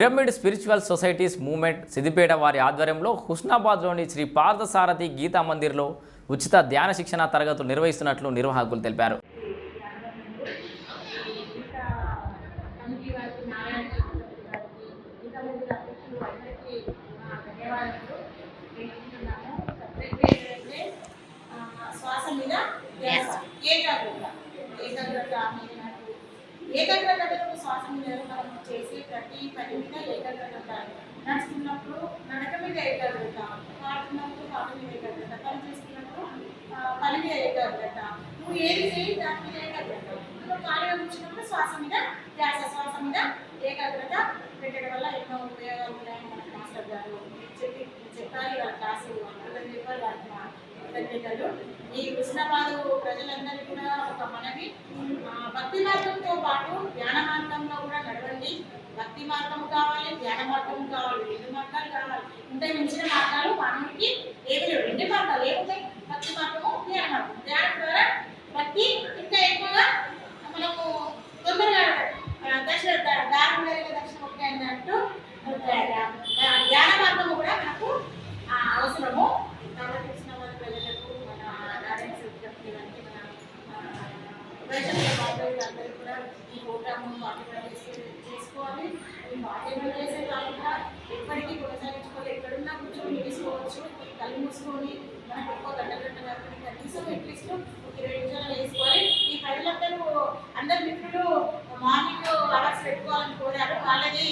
Pyramid spiritual societies movement Siddipet వారి ఆధ్వర్యంలో హుస్నాబాద్లోని శ్రీ పార్థసారథి గీతా మందిర్లో ఉచిత ధ్యాన శిక్షణ తరగతులు నిర్వహిస్తున్నట్లు నిర్వాహకులు తెలిపారు కమిటీ వారికి నారాయణ చక్రవర్తి గారికి ఇంకా ముగ్గురు అధ్యక్షులు అందరికీ ఆ, ధన్యవాదాలు తెలుపుతున్నాము సబ్జెక్ట్ ఏంటంటే ఆ, శ్వాస మీద ధ్యాస ఏకాగ్రత ఏకాగ్రత అనేది నాకు ఏకాగ్రత అంటే ఒక శ్వాస మీద మనం ఈ పని మీద ఏకాగ్రత ఉండాలి నడక మీద ఏకాగ్రత పాడుతున్నప్పుడు పాట మీద ఏకాగ్రత పని చేస్తున్నప్పుడు పని మీద ఏకాగ్రత. నువ్వు ఏది చేయి దాని మీద ఏకాగ్రత. నువ్వు ఖాళీగా కూర్చున్నప్పుడు శ్వాస మీద ధ్యాస శ్వాస మీద ఏకాగ్రత పెట్టడం వల్ల ఎన్నో ఉపయోగాలు ఉన్నాయని మన మాస్టర్ గారు చెప్పి చెప్పాలి వాళ్ళ క్లాసు. అద్భుతం చెప్పాలి వాళ్ళకి కృతజ్ఞతలు. ఈ కృష్ణపాదు ప్రజలందరికీ కూడా ఒక మనవి. భక్తి మార్గంతో పాటు ధ్యాన మార్గంలో కూడా నడవండి. భక్తి మార్గం కావాలి ధ్యాన మార్గం కావాలి రెండు మార్గాలు కావాలి. ఇంత మించిన మార్గాలు మానవుడికి ఏమి లేవు. రెండు మార్గాలు ఏముంటాయి భక్తి మార్గము ధ్యాన మార్గం ధ్యానం ద్వారా భక్తి ఇంకా ఎక్కువగా మనము తొందరగా దశ దారి దారుణ దర్శనం ఒకటి అన్నట్టు ఆ, ధ్యాన మార్గము కూడా మనకు ఆ, అవసరము కాబట్టి కృష్ణవారి ప్రజలకు మన నారాయణ శక్తి గారికి మన ఆ, వైష్ణవ బాబాయ్ అందరూ కూడా ఈ ప్రోగ్రామ్ పార్టిసిపేట్ చేసి- చేసుకోవాలి ఈ చేసే కాకుండా ఎప్పటికీ కొనసాగించుకోవాలి ఎక్కడున్నా కూర్చొని తీసుకోవచ్చు కళ్ళు మూసుకొని మనకు ఎక్కువ గంట గంట కాకుండా కనీసం అట్లీస్ట్ ఒక ఇరవై నిమిషాలు వేసుకోవాలి ఈ ప్రజలందరూ అందరు మిత్రులు మార్నింగ్ అవర్స్ పెట్టుకోవాలని కోరారు వాళ్ళది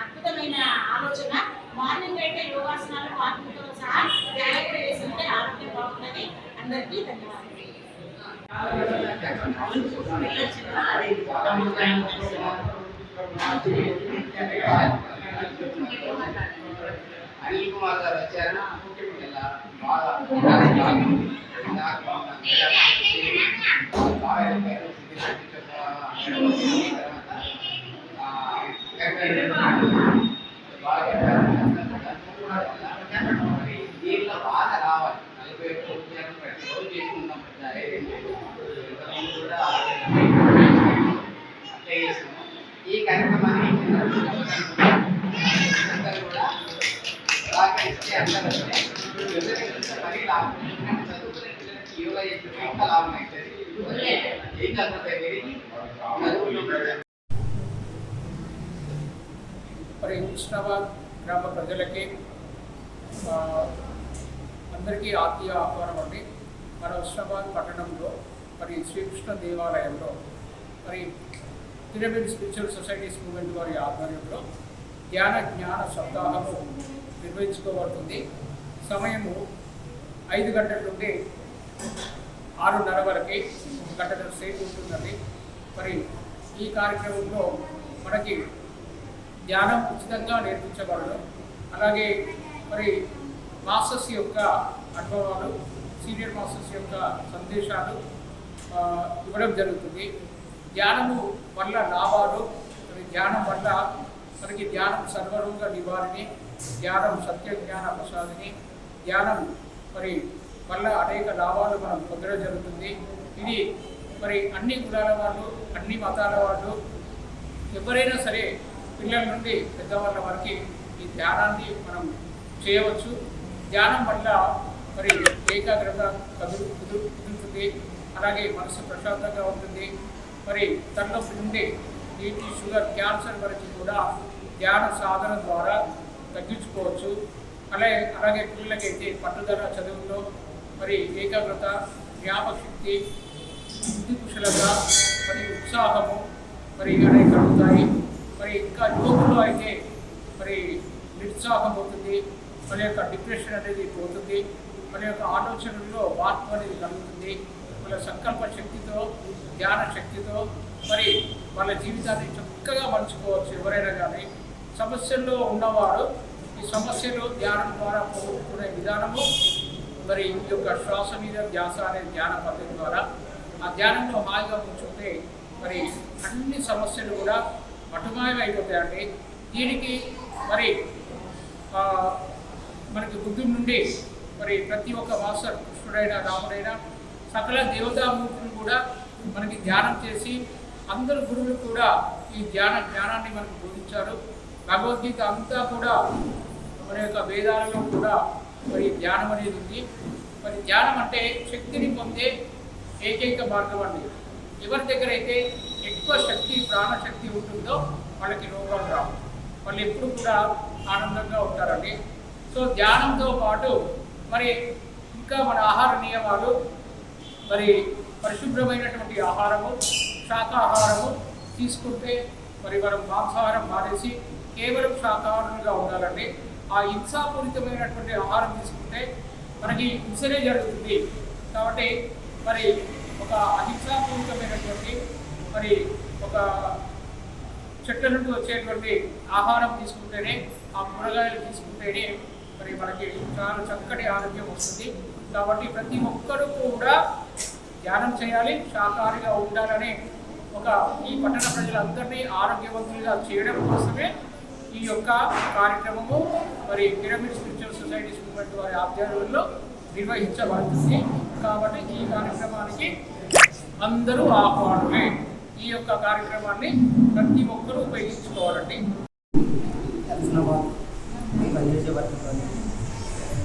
అద్భుతమైన ఆలోచన మార్నింగ్ అయితే యోగాసనాలు మార్నింగ్తో సహా ధ్యానం కూడా వేసుకుంటే ఆరోగ్యం బాగుంటుంది అందరికీ ధన్యవాదాలు అనిల్ కుమార్ గారు వచ్చారు ఇలా బాగా నాకు బాగా చెప్పారు. బాగా చెప్పారు. మరి దీంట్లో బాగా రావాలి నలభై ఒక్క ఉద్యోగం ప్రతి రోజు చేసుకుంటాం ప్రతి ఐదేళ్ళు. ఇంతకుముందు కూడా అట్లే చేసినాము. ఈ కార్యక్రమాన్ని కూడా సహకరిస్తే అందరూ మరీ లాభం చదువుకునే పిల్లలకి యోగా చేస్తే ఇంకా లాభం అవుతుంది ఏం మరి హుస్నాబాద్ గ్రామ ప్రజలకి అందరికీ ఆత్మీయ ఆహ్వానం అండి. మన హుస్నాబాద్ పట్టణంలో మరి శ్రీకృష్ణ దేవాలయంలో మరి పిరమిడ్ స్పిరిచువల్ సొసైటీస్ మూవ్మెంట్ వారి ఆధ్వర్యంలో ధ్యాన జ్ఞాన సప్తాహము నిర్వహించుకోబడుతుంది. సమయము ఐదు గంటల నుండి ఆరున్నర వరకు గంటల సేపు ఉంటుందండి. మరి ఈ కార్యక్రమంలో మనకి ధ్యానం ఉచితంగా నేర్పించబడదు. అలాగే మరి మాస్టర్స్ యొక్క అనుభవాలు సీనియర్ మాస్టర్స్ యొక్క సందేశాలు ఇవ్వడం జరుగుతుంది. ధ్యానము వల్ల లాభాలు మరి ధ్యానం వల్ల మనకి ధ్యానం సర్వరోగ నివారణి ధ్యానం సత్య జ్ఞాన ప్రసాదిని ధ్యానం మరి వల్ల అనేక లాభాలు మనం పొందడం జరుగుతుంది. ఇది మరి అన్ని కులాల వాళ్ళు అన్ని మతాల వాళ్ళు ఎవరైనా సరే పిల్లల నుండి పెద్దవాళ్ళ వరకు ఈ ధ్యానాన్ని మనం చేయవచ్చు. ధ్యానం వల్ల మరి ఏకాగ్రత కదులు కుదురు కుదురుతుంది. అలాగే మనసు ప్రశాంతంగా ఉంటుంది. మరి తలనొప్పి నుండి బీపీ షుగర్ క్యాన్సర్ వరకు కూడా ధ్యాన సాధన ద్వారా తగ్గించుకోవచ్చు. అలాగే అలాగే పిల్లలకైతే పట్టుదల చదువులో మరి ఏకాగ్రత జ్ఞాపశక్తి బుద్ధి కుశలత మరి ఉత్సాహము మరి అనేక కలుగుతాయి. మరి ఇంకా యువకులు అయితే మరి నిరుత్సాహం అవుతుంది. మన యొక్క డిప్రెషన్ అనేది పోతుంది. మన యొక్క ఆలోచనల్లో మార్పు అనేది కలుగుతుంది. వీళ్ళ సంకల్ప శక్తితో ధ్యాన శక్తితో మరి వాళ్ళ జీవితాన్ని చక్కగా మలుచుకోవచ్చు ఎవరైనా కానీ. సమస్యల్లో ఉన్నవాడు ఈ సమస్యలు ధ్యానం ద్వారా పోగొట్టుకునే విధానము మరి ఈ యొక్క శ్వాస మీద ధ్యాస అనే ధ్యాన పద్ధతి ద్వారా. ఆ ధ్యానంలో హాయిగా ఉంచుకుంటే మరి అన్ని సమస్యలు కూడా మటుమాయం అయిపోతాయండి దీనికి మరి మనకి బుద్ధి నుండి మరి ప్రతి ఒక్క మాస్టర్ కృష్ణుడైనా రాముడైనా సకల దేవతామూర్తులు కూడా మనకి ధ్యానం చేసి అందరు గురువులు కూడా ఈ ధ్యాన జ్ఞానాన్ని మనకు బోధించారు. భగవద్గీత అంతా కూడా మన యొక్క వేదాలలో కూడా మరి ధ్యానం అనేది ఉంది. మరి ధ్యానం అంటే శక్తిని పొందే ఏకైక మార్గం అండి. ఎవరి దగ్గర అయితే ఎక్కువ శక్తి ప్రాణశక్తి ఉంటుందో వాళ్ళకి రోగాలు రావు వాళ్ళు ఎప్పుడు కూడా ఆనందంగా ఉంటారండి. సో ధ్యానంతో పాటు మరి ఇంకా మన ఆహార నియమాలు మరి పరిశుభ్రమైనటువంటి ఆహారము శాకాహారము తీసుకుంటే మరి మనం మాంసాహారం మానేసి కేవలం శాకాహారంగా ఉండాలండి ఆ హింసాపూరితమైనటువంటి ఆహారం తీసుకుంటే మనకి హింసనే జరుగుతుంది. కాబట్టి మరి ఒక అహింసాపూరితమైనటువంటి మరి ఒక చెట్ల నుండి వచ్చేటువంటి ఆహారం తీసుకుంటేనే ఆ కూరగాయలు తీసుకుంటేనే మరి మనకి చాలా చక్కటి ఆరోగ్యం వస్తుంది. కాబట్టి ప్రతి ఒక్కరూ కూడా ధ్యానం చేయాలి శాకాహారిగా ఉండాలని ఒక ఈ పట్టణ ప్రజలందరినీ ఆరోగ్యవంతులుగా చేయడం కోసమే ఈ యొక్క కార్యక్రమము మరి పిరమిడ్ స్పిరిచువల్ సొసైటీస్ మూమెంట్ వారి ఆధ్వర్యంలో నిర్వహించబడుతుంది. కాబట్టి ఈ కార్యక్రమానికి అందరూ ఆహ్వానమే. ఈ యొక్క కార్యక్రమాన్ని ప్రతి ఒక్కరూ ఉపయోగించుకోవాలండి.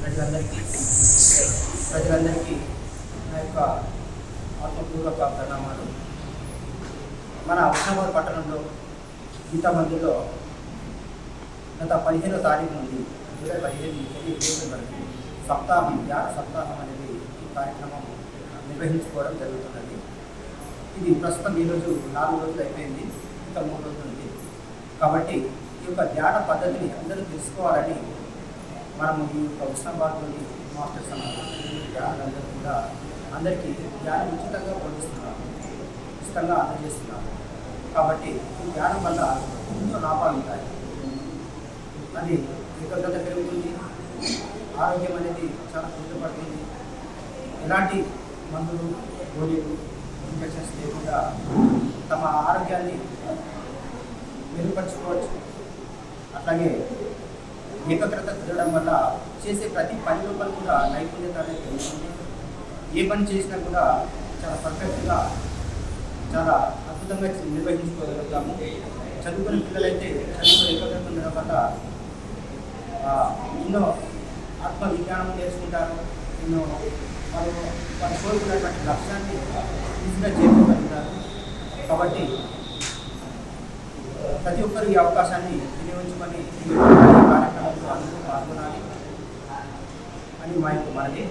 ప్రజలందరికీ ప్రజలందరికీ నా యొక్క ఆత్మపూర్వక ప్రణామాలు. మన హుస్నాబాద్ పట్టణంలో గీతా మందిర్లో గత పదిహేనో తారీఖు నుండి జూలై పదిహేను నుంచి ఇరవై వరకు సప్తాహం ధ్యాన సప్తాహం అనేది ఈ కార్యక్రమం నిర్వహించుకోవడం జరుగుతున్నది. ఇది ప్రస్తుతం ఈరోజు నాలుగు రోజులు అయిపోయింది ఇంకా మూడు రోజులు ఉంది. కాబట్టి ఈ యొక్క ధ్యాన పద్ధతిని అందరూ తెలుసుకోవాలని మనము ఈ యొక్క ఉస్మాబాద్లోని మాస్టర్స్ ధ్యానులందరూ కూడా అందరికీ ధ్యానం ఉచితంగా బోధిస్తున్నాము ఉచితంగా అందజేస్తున్నాము కాబట్టి ఈ ధ్యానం వల్ల ఎన్నో లాభాలు ఉంటాయి. అది ఏకాగ్రత పెరుగుతుంది. ఆరోగ్యం అనేది చాలా కుదుటపడుతుంది ఎలాంటి మందులు గోళీలు ఇంజక్షన్స్ లేకుండా తమ ఆరోగ్యాన్ని మెరుగుపరచుకోవచ్చు. అట్లాగే ఏకాగ్రత తిరగడం వల్ల చేసే ప్రతి పని లోపల కూడా నైపుణ్యత అనేది పెరుగుతుంది. ఏ పని చేసినా కూడా చాలా పర్ఫెక్ట్గా చాలా అద్భుతంగా నిర్వహించుకోగలుగుతాము. చదువుకునే పిల్లలైతే చదువుకుని ఏకాగ్రత ఉండడం వల్ల ఎన్నో ఆత్మ విజ్ఞానం నేర్చుకుంటారు ఎన్నో వాళ్ళు వాళ్ళు కోరుకున్నటువంటి లక్ష్యాన్ని ఈజీగా చేరుకోగలుగుతారు. కాబట్టి ప్రతి ఒక్కరు ఈ అవకాశాన్ని వినియోగించుకొని కార్యక్రమంలో అందరూ పాల్గొనాలి అని మా యొక్క మనది